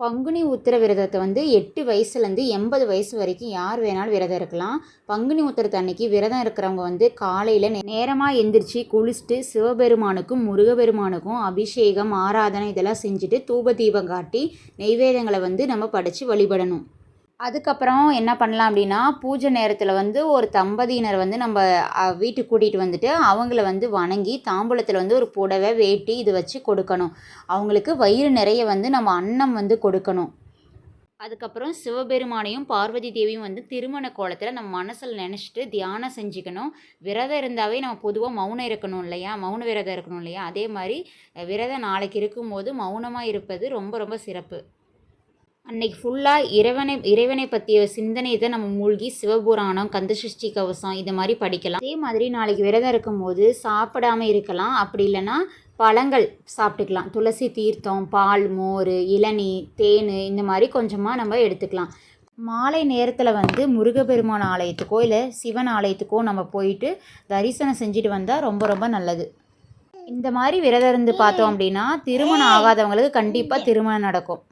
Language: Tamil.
பங்குனி உத்திர விரதத்தை வந்து எட்டு வயசுலேருந்து எண்பது வயசு வரைக்கும் யார் வேணாலும் விரதம் இருக்கலாம். பங்குனி உத்திரத்து அன்னைக்கு விரதம் இருக்கிறவங்க வந்து காலையில் நேரமாக எந்திரிச்சு குளிச்சுட்டு சிவபெருமானுக்கும் முருகபெருமானுக்கும் அபிஷேகம் ஆராதனை இதெல்லாம் செஞ்சுட்டு தூப தீபம் காட்டி நெய்வேதங்களை வந்து நம்ம படைச்சு வழிபடணும். அதுக்கப்புறம் என்ன பண்ணலாம் அப்படின்னா பூஜை நேரத்தில் வந்து ஒரு தம்பதியினர் வந்து நம்ம வீட்டுக்கு கூட்டிகிட்டு வந்துட்டு அவங்கள வந்து வணங்கி தாம்பூலத்தில் வந்து ஒரு புடவை வேட்டி இது வச்சு கொடுக்கணும். அவங்களுக்கு வயிறு நிறைய வந்து நம்ம அன்னம் வந்து கொடுக்கணும். அதுக்கப்புறம் சிவபெருமானையும் பார்வதி தேவியும் வந்து திருமண கோலத்தில் நம்ம மனசில் நினச்சிட்டு தியானம் செஞ்சுக்கணும். விரதம் இருந்தாவே நம்ம பொதுவாக மௌனம் இருக்கணும் இல்லையா? மௌன விரதம் இருக்கணும் இல்லையா? அதே மாதிரி விரதம் நாளைக்கு இருக்கும்போது மௌனமாக இருப்பது ரொம்ப ரொம்ப சிறப்பு. அன்னைக்கு ஃபுல்லாக இறைவனை இறைவனை பற்றிய சிந்தனையை தான் நம்ம மூழ்கி சிவபுராணம் கந்தசஷ்டி கவசம் இது மாதிரி படிக்கலாம். அதே மாதிரி நாளைக்கு விரதம் இருக்கும்போது சாப்பிடாம இருக்கலாம். அப்படி இல்லைன்னா பழங்கள் சாப்பிட்டுக்கலாம். துளசி தீர்த்தம் பால் மோர் இளநீ தேன் இந்த மாதிரி கொஞ்சமாக நம்ம எடுத்துக்கலாம். மாலை நேரத்தில் வந்து முருகப்பெருமான் ஆலயத்துக்கோ இல்லை சிவன் ஆலயத்துக்கோ நம்ம போயிட்டு தரிசனம் செஞ்சுட்டு வந்தால் ரொம்ப ரொம்ப நல்லது. இந்த மாதிரி விரதம் இருந்து பார்த்தோம் அப்படின்னா திருமணம் ஆகாதவங்களுக்கு கண்டிப்பாக திருமணம் நடக்கும்.